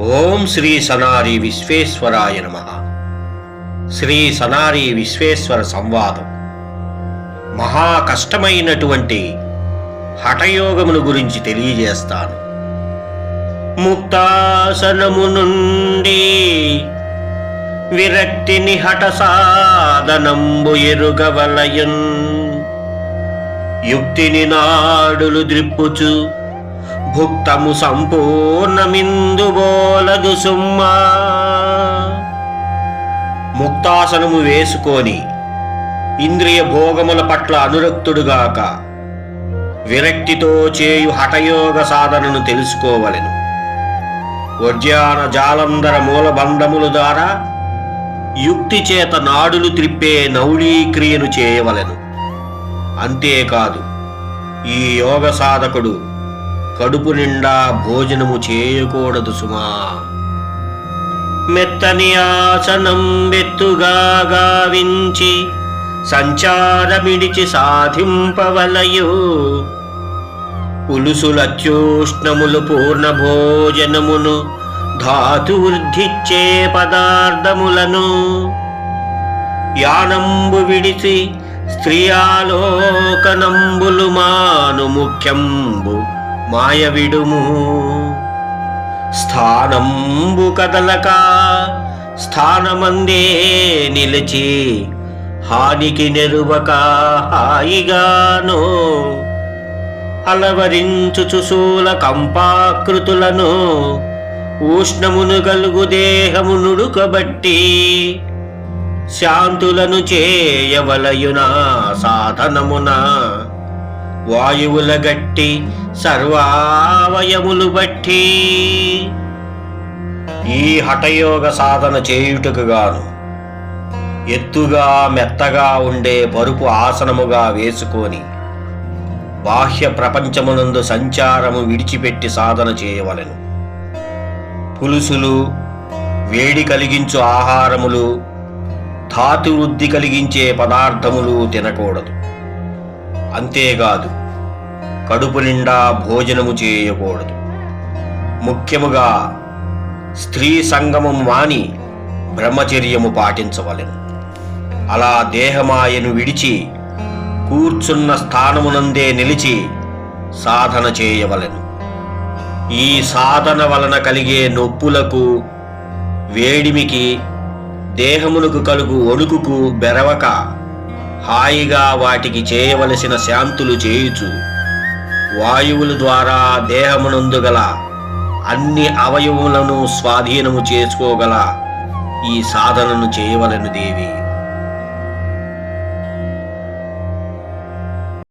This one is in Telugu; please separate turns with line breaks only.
ఓం శ్రీ సనారి విశ్వేశ్వరాయ నమ. శ్రీ సనారి విశ్వేశ్వర సంవాదం. మహా కష్టమైనటువంటి హఠయోగమును గురించి తెలియజేస్తాను. ముక్తాసనము నుండి విరక్తిని హఠ సాధనంబు ఎరుగవలయన్. యుక్తిని నాడులు ద్రిప్పుచు భుక్తము సంపూర్ణమిందు బోలదు సుమ్మా. ముక్తాసనము వేసుకొని ఇంద్రియ భోగముల పట్ల అనురక్తుడుగాక విరక్తితో చేయు హఠయోగ సాధనను తెలుసుకోవలెను. ఉద్యాన జాలంధర మూలబంధముల ద్వారా యుక్తి చేత నాడులు త్రిప్పే నౌళీక్రియను చేయవలెను. అంతేకాదు ఈ యోగ సాధకుడు కడుపు నిండా భోజనము చేయకూడదు సుమా. మెత్తని ఆసనం బెత్తుగా గావించి సంచారమిడిచి సాధింపవలయు. పులుసులత్యూష్ణములు పూర్ణ భోజనమును ధాతువృద్ధిచ్చే పదార్థములను యానంబు విడిచి స్త్రీయాలోకనంబులు మాను ముఖ్యంబు. మాయ విడుము స్థానంబు కదలక స్థానమందే నిలిచి హానికి నెరువక హాయిగాను. అలవరించు చుసూల కంపాకృతులను ఉష్ణమును గలుగు దేహము నుడుకబట్టి శాంతులను చేయవలయునా సాధనమున. వాయువుల గట్టి సర్వావయములు బట్టి. ఈ హఠయోగ సాధన చేయుటకు గాను ఎత్తుగా మెత్తగా ఉండే పరుపు ఆసనముగా వేసుకొని బాహ్య ప్రపంచమునందు సంచారము విడిచిపెట్టి సాధన చేయవలెను. పులుసులు వేడి కలిగించు ఆహారములు ధాతు వృద్ధి కలిగించే పదార్థములు తినకూడదు. అంతేకాదు కడుపు నిండా భోజనము చేయకూడదు. ముఖ్యముగా స్త్రీ సంగమం మాని బ్రహ్మచర్యము పాటించవలెను. అలా దేహమాయను విడిచి కూర్చున్న స్థానమునందే నిలిచి సాధన చేయవలెను. ఈ సాధన వలన కలిగే నొప్పులకు వేడిమికి దేహమునకు కలుగు ఒడుకుకు బెరవక హాయిగా వాటికి చేయవలసిన శాంతులు చేయుచు. వాయువుల ద్వారా దేహమునందుగల అన్ని అవయవములను స్వాధీనము చేసుకోగల ఈ సాధనను చేయవలను దేవి.